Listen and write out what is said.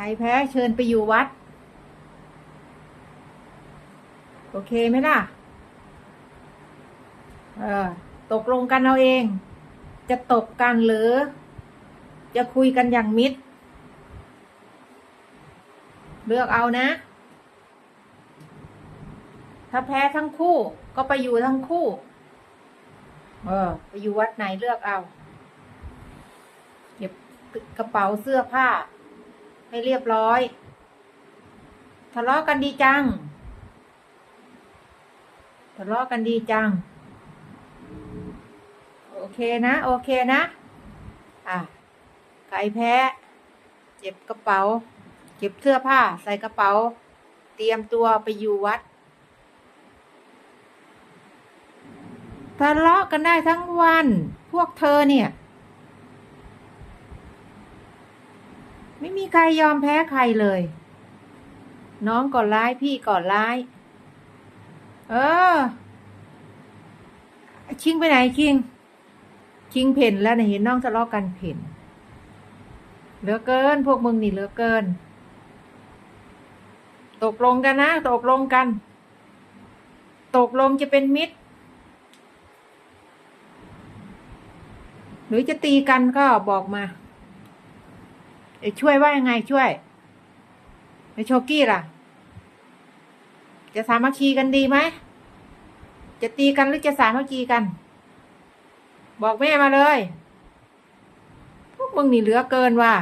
รแพ้เชิญไปอยู่วัด โอเคไหมล่ะ เออ ตกลงกันเอาเอง จะตกกันหรือ จะคุยกันอย่างมิตร เลือกเอานะ ถ้าแพ้ทั้งคู่ก็ไปอยู่ทั้งคู่ เออ ไปอยู่วัดไหนเลือกเอา เก็บกระเป๋าเสื้อผ้า ให้เรียบร้อย ทะเลาะกันดีจัง ทะเลาะกันดีจัง โอเคนะ โอเคนะ อะใครแพ้ เจ็บกระเป๋า เก็บเสื้อผ้าใส่กระเป๋า เตรียมตัวไปอยู่วัด ทะเลาะกันได้ทั้งวัน พวกเธอเนี่ย ไม่มีใครยอมแพ้ใครเลย น้องก่อนร้ายพี่ก่อนร้าย เออชิงไปไหนคิง คิงเพ่นแล้วเนี่ยเห็นน้องทะเลาะกันเพ่นเหลือเกิน พวกมึงนี่เหลือเกิน ตกลงกันนะ ตกลงกัน ตกลงจะเป็นมิตร หรือจะตีกันก็บอกมา ไอ้ช่วยว่ายังไงช่วยไอ้โชกี้ล่ะ จะสามัคคีกันดีไหมจะตีกันหรือจะสามัคคีกัน บอกแม่มาเลย พวกมึงนี่เหลือเกินว่ะ